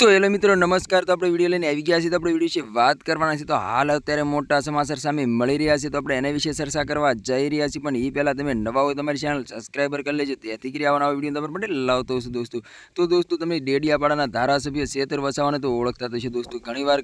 તો હેલો મિત્રો, નમસ્કાર. તો આપણે વીડિયો લઈને આવી ગયા છીએ. તો આપણે વીડિયો વિશે વાત કરવાના છે તો હાલ અત્યારે મોટા સમાચાર સામે મળી રહ્યા છે. તો આપણે એના વિશે ચર્ચા કરવા જઈ રહ્યા છીએ. પણ એ પહેલાં તમે નવા હોય તમારી ચેનલ સબસ્ક્રાઈબર કરી લેજો. તેથી કરી આવવાના વીડિયો તમારે માટે લાવતો હશે દોસ્તો. તો દોસ્તો, તમે ડેડિયાપાડાના ધારાસભ્ય શેતર વસાવાને તો ઓળખતા થશે દોસ્તો. ઘણીવાર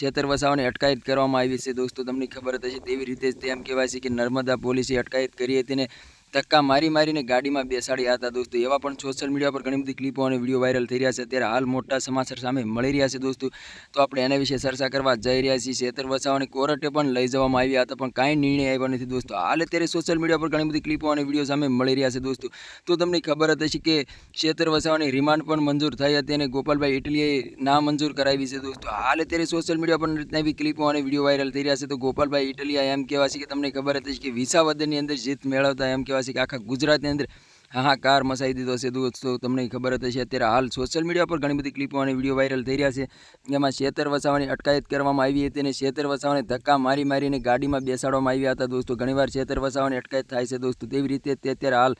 શેતર વસાવાને અટકાયત કરવામાં આવી છે, દોસ્તો. તમને ખબર જ હશે તેવી રીતે તેમ કહેવાય છે કે નર્મદા પોલીસે અટકાયત કરી હતી ને ધક્કા મારી મારીને ગાડીમાં બેસાડ્યા હતા દોસ્તો. એવા પણ સોશિયલ મીડિયા પર ઘણી બધી ક્લિપો અને વીડિયો વાયરલ થઈ રહ્યા છે. અત્યારે હાલ મોટા સમાચાર સામે મળી રહ્યા છે દોસ્તો. તો આપણે એના વિશે ચર્ચા કરવા જઈ રહ્યા છીએ. શેતર વસાવાની કોર્ટે પણ લઈ જવામાં આવ્યા હતા, પણ કાંઈ નિર્ણય આવ્યો નથી દોસ્તો. હાલ અત્યારે સોશિયલ મીડિયા પર ઘણી બધી ક્લિપો અને વીડિયો સામે મળી રહ્યા છે દોસ્તો. તો તમને ખબર હતી કે શેતર વસાવાની રિમાન્ડ પણ મંજૂર થઈ હતી અને ગોપાલભાઈ ઇટલીએ ના મંજૂર કરાવી છે દોસ્તો. હાલ અત્યારે સોશિયલ મીડિયા પર રીતના એવી ક્લિપો અને વીડિયો વાયરલ થઈ રહ્યા છે. તો ગોપાલભાઈ ઇટલીયા એમ કહેવા છે કે તમને ખબર હતી કે વિસાવદનની અંદર જીત મેળવતા એમ કહેવા છે કે આખા ગુજરાતની અંદર હાહાકાર મસાઈ દીધો છે. દોસ્તો તમને ખબર જ હશે, અત્યારે હાલ સોશિયલ મીડિયા પર ઘણી બધી ક્લિપો અને વીડિયો વાયરલ થઈ રહ્યા છે. એમાં શેતર વસાવાની અટકાયત કરવામાં આવી હતી અને શેતર વસાવાને ધક્કા મારી મારીને ગાડીમાં બેસાડવામાં આવ્યા હતા. દોસ્તો, ઘણીવાર શેતર વસાવાની અટકાયત થાય છે દોસ્તો. તેવી રીતે તે અત્યારે હાલ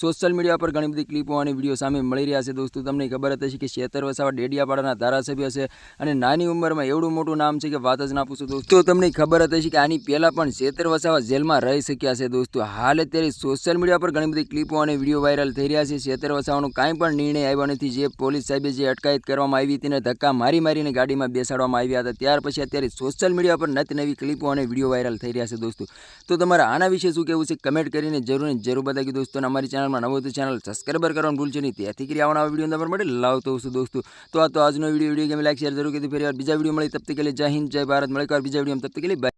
સોશિયલ મીડિયા પર ઘણી બધી ક્લિપો અને વીડિયો સામે મળી રહ્યા છે. દોસ્તો, તમને ખબર જ હશે કે શેતર વસાવા ડેડિયાપાડાના ધારાસભ્ય છે અને નાની ઉંમરમાં એવડું મોટું નામ છે કે વાત જ ના પૂછો. દોસ્તો, તમને ખબર જ હશે કે આની પહેલાં પણ શેતર વસાવા જેલમાં રહી શક્યા છે. દોસ્તો, હાલ અત્યારે સોશિયલ મીડિયા પર ઘણી બધી ક્લિપો અને વીડિયો વાયરલ થઈ રહ્યા છે. શેતર વસાવાનો કાંઈ પણ નિર્ણય આવ્યો નથી. જે પોલીસ સાહેબે જે અટકાયત કરવામાં આવી હતી ને ધક્કા મારી મારીને ગાડીમાં બેસાડવામાં આવ્યા હતા. ત્યાર પછી અત્યારે સોશિયલ મીડિયા પર નત નવી ક્લિપો અને વીડિયો વાયરલ થઈ રહ્યા છે. દોસ્તો, તો તમારે આના વિશે શું કહેવું છે? કમેન્ટ કરીને જરૂર જરૂર બતાવી દોસ્તો અમારી અમારી ચેનલમાં નવો તો ચેનલ સબસ્ક્રાઈબર કરવાનું ભૂલશો નહીં. ત્યાંથી કરી આવવાના વીડિયો તમારા માટે લાવતો છું દોસ્તો. તો આ તો આજનો વીડિયો વીડિયો ગમે લાઈક શેર જરૂર કીધું ફરી બીજા વીડિયો મળી. તબ તક જય હિન્દ, જય ભારત. મળે બીજા વીડિયો તબ તક.